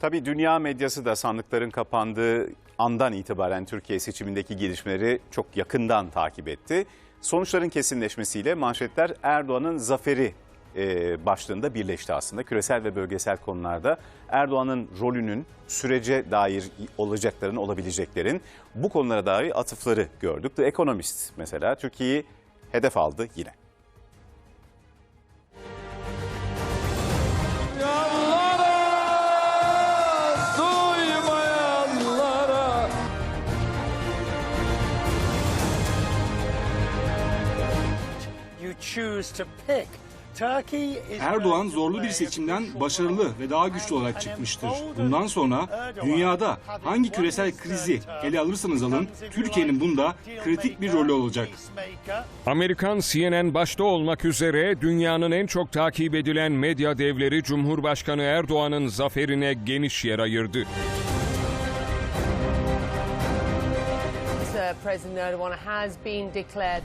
Tabii dünya medyası da sandıkların kapandığı andan itibaren Türkiye seçimindeki gelişmeleri çok yakından takip etti. Sonuçların kesinleşmesiyle manşetler Erdoğan'ın zaferi e, başlığında birleşti aslında. Küresel ve bölgesel konularda Erdoğan'ın rolünün sürece dair olacakların, olabileceklerin bu konulara dair atıfları gördük. The Economist mesela Türkiye'yi hedef aldı yine. Erdoğan zorlu bir seçimden başarılı ve daha güçlü olarak çıkmıştır. Bundan sonra dünyada hangi küresel krizi ele alırsanız alın Türkiye'nin bunda kritik bir rolü olacak. Amerikan CNN başta olmak üzere dünyanın en çok takip edilen medya devleri Cumhurbaşkanı Erdoğan'ın zaferine geniş yer ayırdı.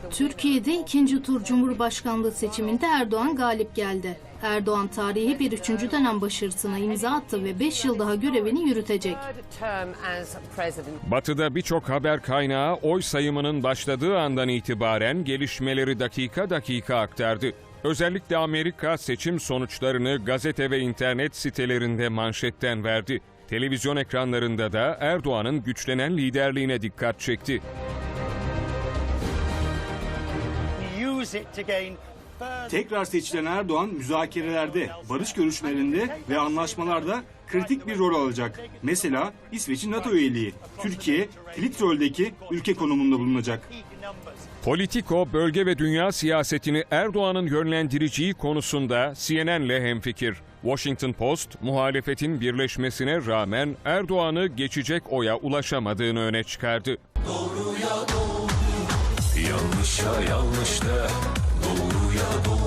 Türkiye'de ikinci tur Cumhurbaşkanlığı seçiminde Erdoğan galip geldi. Erdoğan tarihi bir üçüncü dönem başarısına imza attı ve 5 yıl daha görevini yürütecek. Batı'da birçok haber kaynağı oy sayımının başladığı andan itibaren gelişmeleri dakika dakika aktardı. Özellikle Amerika seçim sonuçlarını gazete ve internet sitelerinde manşetten verdi. Televizyon ekranlarında da Erdoğan'ın güçlenen liderliğine dikkat çekti. Tekrar seçilen Erdoğan müzakerelerde, barış görüşmelerinde ve anlaşmalarda kritik bir rol alacak. Mesela İsveç'in NATO üyeliği. Türkiye kilit roldeki ülke konumunda bulunacak. Politico bölge ve dünya siyasetini Erdoğan'ın yönlendireceği konusunda CNN'le hemfikir. Washington Post, muhalefetin birleşmesine rağmen Erdoğan'ı geçecek oya ulaşamadığını öne çıkardı. Yanlışa yanlış de, doğruya doğru.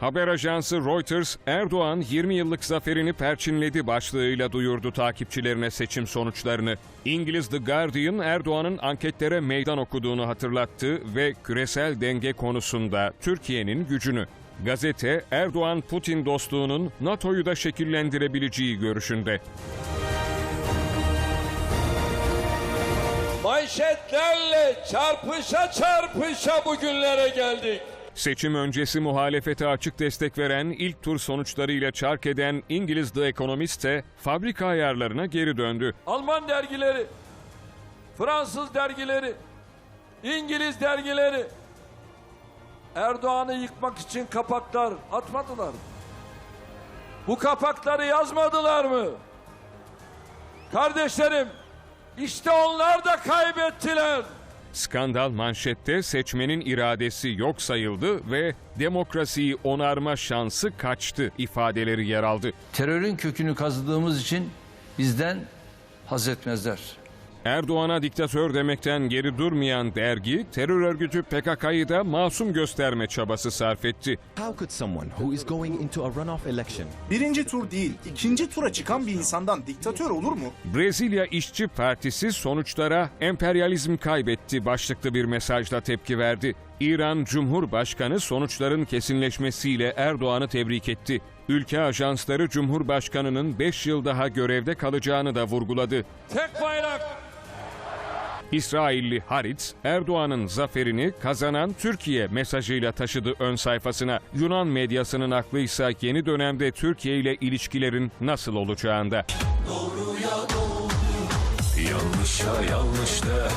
Haber ajansı Reuters, Erdoğan 20 yıllık zaferini perçinledi başlığıyla duyurdu takipçilerine seçim sonuçlarını. İngiliz The Guardian, Erdoğan'ın anketlere meydan okuduğunu hatırlattı ve küresel denge konusunda Türkiye'nin gücünü. Gazete, Erdoğan-Putin dostluğunun NATO'yu da şekillendirebileceği görüşünde. Manşetlerle çarpışa çarpışa bugünlere geldik. Seçim öncesi muhalefete açık destek veren ilk tur sonuçlarıyla çark eden İngiliz The Economist de fabrika ayarlarına geri döndü. Alman dergileri, Fransız dergileri, İngiliz dergileri Erdoğan'ı yıkmak için kapaklar atmadılar. mı? Bu kapakları yazmadılar mı? Kardeşlerim, işte onlar da kaybettiler. Skandal manşette seçmenin iradesi yok sayıldı ve demokrasiyi onarma şansı kaçtı ifadeleri yer aldı. terörün kökünü kazıdığımız için bizden haz etmezler. Erdoğan'a diktatör demekten geri durmayan dergi terör örgütü PKK'yı da masum gösterme çabası sarf etti. How could someone who is going into a runoff election Birinci tur değil, ikinci tura çıkan bir insandan diktatör olur mu? Brezilya İşçi Partisi sonuçlara emperyalizm kaybetti başlıklı bir mesajla tepki verdi. İran Cumhurbaşkanı sonuçların kesinleşmesiyle Erdoğan'ı tebrik etti. Ülke ajansları Cumhurbaşkanı'nın 5 yıl daha görevde kalacağını da vurguladı. Tek bayrak, İsrailli Haaretz, Erdoğan'ın zaferini kazanan Türkiye mesajıyla taşıdı ön sayfasına. Yunan medyasının aklıysa yeni dönemde Türkiye ile ilişkilerin nasıl olacağında. yanlışa yanlış de,